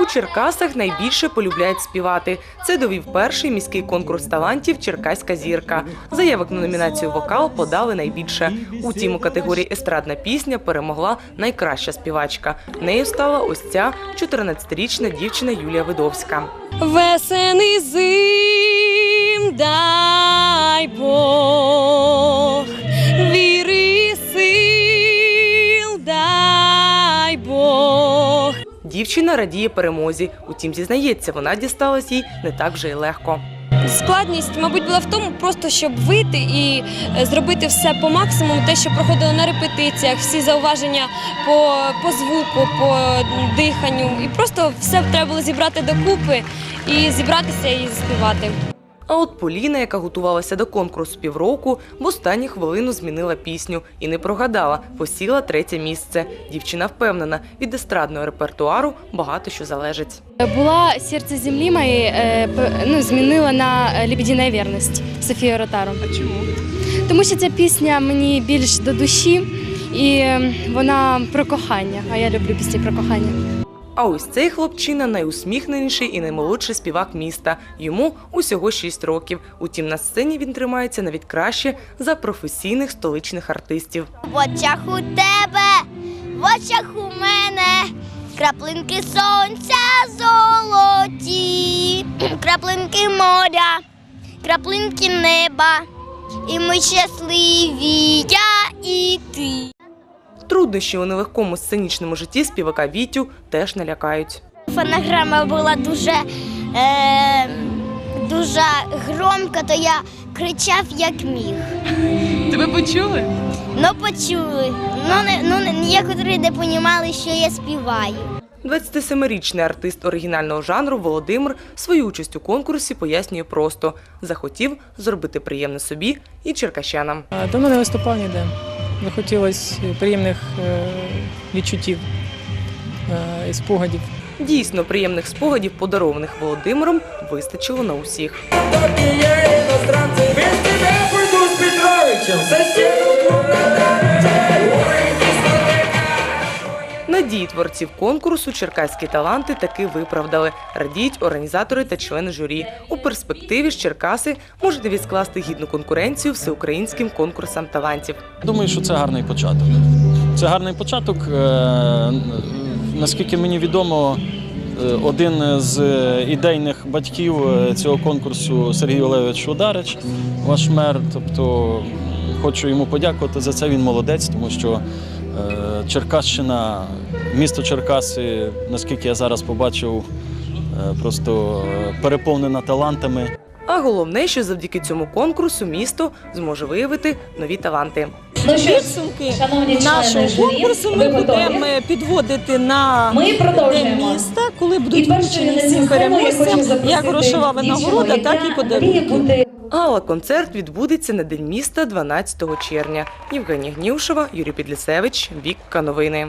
У Черкасах найбільше полюбляють співати. Це довів перший міський конкурс талантів Черкаська зірка. Заявок на номінацію вокал подали найбільше. Утім, у категорії естрадна пісня перемогла найкраща співачка. Нею стала ось ця 14-річна дівчина Юлія Видовська. Весени зим, Дівчина радіє перемозі. Утім, зізнається, вона дісталась їй не так вже й легко. Складність, мабуть, була в тому, просто щоб вийти і е, зробити все по максимуму, те, що проходило на репетиціях, всі зауваження по, по звуку, по диханню. І просто все треба було зібрати докупи і зібратися і співати. А от Поліна, яка готувалася до конкурсу півроку, в останню хвилину змінила пісню і не прогадала, посіла третє місце. Дівчина впевнена, від естрадного репертуару багато що залежить. Була серце землі моєї, е, ну, змінила на е, «Лебединая вірність Софію Ротару. А чому? Тому що ця пісня мені більш до душі і е, вона про кохання. А я люблю пісні про кохання. А ось цей хлопчина найусміхненіший і наймолодший співак міста. Йому усього 6 років. Утім, на сцені він тримається навіть краще за професійних столичних артистів. В очах у тебе, в очах у мене, краплинки сонця золоті, краплинки моря, краплинки неба, і ми щасливі, я і ти. Труднощі у нелегкому сценічному житті співака Вітю теж не лякають. Фонограма була дуже, е, дуже громка, то я кричав як міг. Тебе почули? Ну почули. Ну, не, ну не- некоторі не розуміли, що я співаю. 27-річний артист оригінального жанру Володимир свою участь у конкурсі пояснює просто: захотів зробити приємне собі і черкащанам. А, Давно не виступав ніде. Захотілося приємних е, відчуттів е, і спогадів. Дійсно, приємних спогадів, подарованих Володимиром, вистачило на усіх. Однієї іностранці без тебе прийду з Петровичем. Надії творців конкурсу черкаські таланти таки виправдали. Радіють організатори та члени журі. У перспективі ж Черкаси можуть відскласти гідну конкуренцію всеукраїнським конкурсам талантів. Думаю, що це гарний початок. Це гарний початок. Е, Наскільки мені відомо, е, один з ідейних батьків е, цього конкурсу Сергій Олегович Ударич, ваш мер. Тобто хочу йому подякувати за це. Він молодець, тому що Черкащина, місто Черкаси, наскільки я зараз побачив, е, просто е, переповнена талантами. А головне, що завдяки цьому конкурсу місто зможе виявити нові таланти. Підсумки нашого конкурсу ми будемо підводити на Ми День міста, коли будуть вручені всім переможцям як грошова винагорода, так і подарунки. Мріє Гала-концерт відбудеться на День міста 12 червня. Євгенія Гнівшева, Юрій Підлісевич, Вікка Новини.